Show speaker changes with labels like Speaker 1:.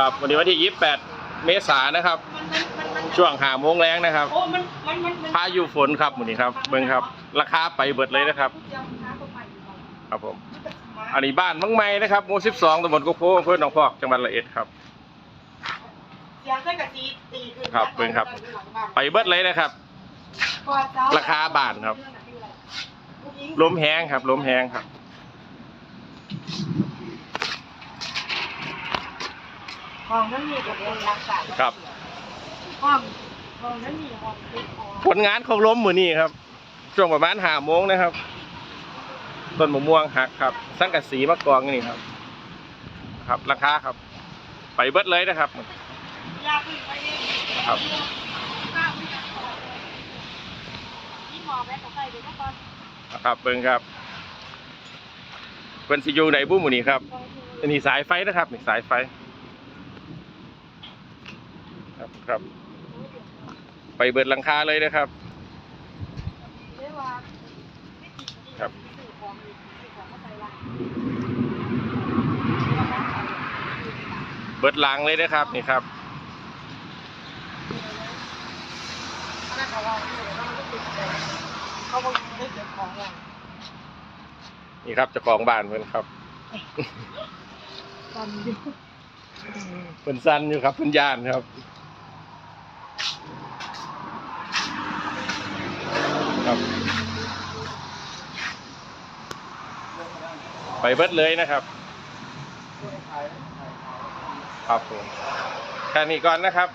Speaker 1: ครับวันนี้วันที่ 28 เมษายนนะครับ
Speaker 2: มันมันมันมัน
Speaker 1: ช่วงหาโมงแรงนะครับ
Speaker 2: โอ้มันมันมันมัน
Speaker 1: พายุฝนครับวันนี้ครับเบิ่งครับ ราคาไปเบิดเลยนะครับครับผมอันนี้บ้านมังไม้นะครับหมู่ 12ตำบลกุโพอำเภอหนองพอกจังหวัดระเอ็ดครับ
Speaker 2: เสียงเส้นกะทิตีขึ้น
Speaker 1: ครับเป็นครับ ไปเบิดเลยนะครับ ราคาบาทครับลมแห้งครับลมแห้งครับ
Speaker 2: ห้องนั้นมีกับคนรักษา
Speaker 1: ครับ
Speaker 2: ห้องห้องนั้นมีห้องเล็กห้อง
Speaker 1: ผลงานของลมมือนี้ครับช่วงประมาณหาโมงนะครับต้นมะม่วงหักครับสังกะสีมะกองนี่ครับ ครับราคาครับ ไปเบิดเลยนะครับ
Speaker 2: ยาพึ่งไปเอง
Speaker 1: ครับ
Speaker 2: นี่หมอแม่ของใครเดี๋ยวก่อน
Speaker 1: ครับเบิ่งครับเป็นสิอยูไหนบุ้มอนี้ครับอันนี้สายไฟนะครับนี่สายไฟ ครับครับ ไปเบิดหลังคาเลยนะครับ
Speaker 2: เรียกว่า
Speaker 1: ครับ
Speaker 2: สื่อของสื่อของมาใส่ละ
Speaker 1: เบิดหลังเลยนะครับนี่ครับ
Speaker 2: อันนั้นเขาว่าเขาบอกไม่เก็บของว่ะ
Speaker 1: นี่ครับเจ้าของบ้านเพิ่นครับ
Speaker 2: ตอนนี้
Speaker 1: เพิ่นสั้นอยู่ครับเพิ่นย่านครับครับ ไปเบิดเลยนะครับ ครับผมแค่นี้ก่อนนะครับ